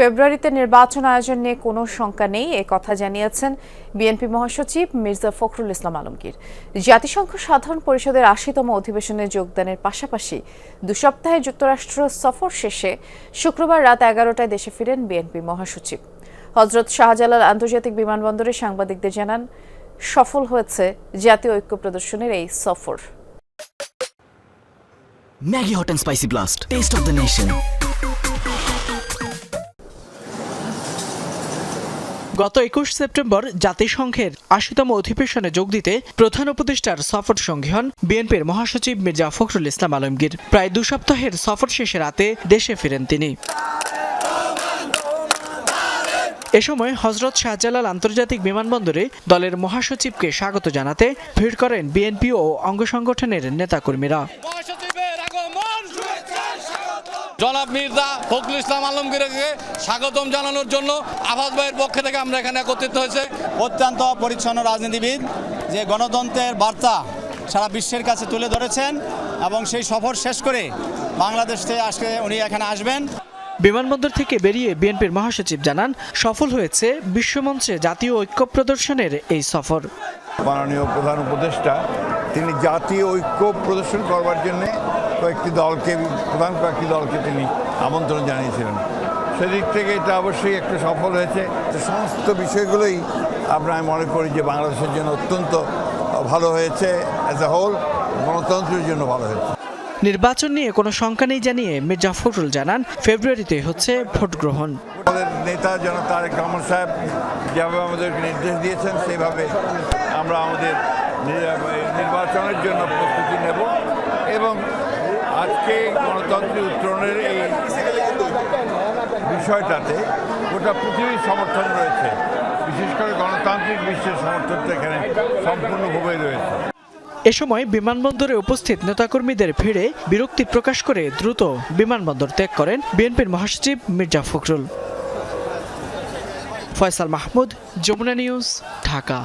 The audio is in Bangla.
ফেব্রুয়ারিতে নির্বাচন আয়োজন নিয়ে কোনো শঙ্কা নেই, এ কথা জানিয়েছেন বিএনপি মহাসচিব মির্জা ফখরুল ইসলাম আলমগীর জাতিসংঘ সাধারণ পরিষদের আশিতম অধিবেশনে যোগদানের পাশাপাশি দু সপ্তাহে যুক্তরাষ্ট্র সফর শেষে শুক্রবার রাত এগারোটায় দেশে ফিরেন বিএনপি মহাসচিব হজরত শাহজালাল আন্তর্জাতিক বিমানবন্দরে সাংবাদিকদের জানান, সফল হয়েছে জাতীয় ঐক্য প্রদর্শনের এই সফর Maggie Hot and Spicy Blast. Taste of the Nation. গত একুশ সেপ্টেম্বর জাতিসংঘের আশিতম অধিবেশনে যোগ দিতে প্রধান উপদেষ্টার সফর সঙ্গী হন বিএনপির মহাসচিব মির্জা ফখরুল ইসলাম আলমগীর। প্রায় দু সপ্তাহের সফর শেষে রাতে দেশে ফিরেন তিনি। এ সময় হজরত শাহজালাল আন্তর্জাতিক বিমানবন্দরে দলের মহাসচিবকে স্বাগত জানাতে ভিড় করেন বিএনপি ও অঙ্গ সংগঠনের নেতাকর্মীরা। জনাব মির্জা ফখরুল ইসলাম আলমগীরকে স্বাগতম জানানোর জন্য আবাস ভাইয়ের পক্ষ থেকে আমরা এখানে একত্রিত হয়েছে। অত্যন্ত পরিচ্ছন্ন রাজনীতিবিদ যে গণতন্ত্রের বার্তা সারা বিশ্বের কাছে তুলে ধরেছেন এবং সেই সফর শেষ করে বাংলাদেশ থেকে আজকে উনি এখানে আসবেন। বিমানবন্দর থেকে বেরিয়ে বিএনপির মহাসচিব জানান সফল হয়েছে বিশ্বমঞ্চে জাতীয় ঐক্য প্রদর্শনের এই সফর। মাননীয় প্রধান উপদেষ্টা তিনি জাতীয় ঐক্য প্রদর্শন করবার জন্য কয়েকটি দলকে প্রধান কয়েকটি দলকে তিনি আমন্ত্রণ জানিয়েছিলেন। সেদিক থেকে এটা অবশ্যই একটু সফল হয়েছে। সমস্ত বিষয়গুলোই আমরা আমি মনে করি যে বাংলাদেশের জন্য অত্যন্ত ভালো হয়েছে অ্যাজ এ হোল গণতন্ত্রের জন্য ভালো হয়েছে। নির্বাচন নিয়ে কোনো শঙ্কা নেই জানিয়ে মির্জা ফখরুল জানান ফেব্রুয়ারিতে হচ্ছে ভোট গ্রহণ। আমাদের নেতা যেন তারেক রহমান সাহেব যেভাবে আমাদেরকে নির্দেশ দিয়েছেন সেইভাবে আমরা আমাদের নির- নির্বাচনের জন্য প্রস্তুতি নেব এবং আজকে গণতন্ত্রের উত্তরণের এই বিষয়টাতে গোটা পৃথিবীর সমর্থন রয়েছে। বিশেষ করে গণতান্ত্রিক বিশ্বের সমর্থনটা এখানে সম্পূর্ণভাবে রয়েছে। এ সময় বিমানবন্দরে উপস্থিত নেতাকর্মীদের ভিড়ে বিরক্তি প্রকাশ করে দ্রুত বিমানবন্দর ত্যাগ করেন বিএনপির মহাসচিব মির্জা ফখরুল। ফয়সাল মাহমুদ, যমুনা নিউজ, ঢাকা।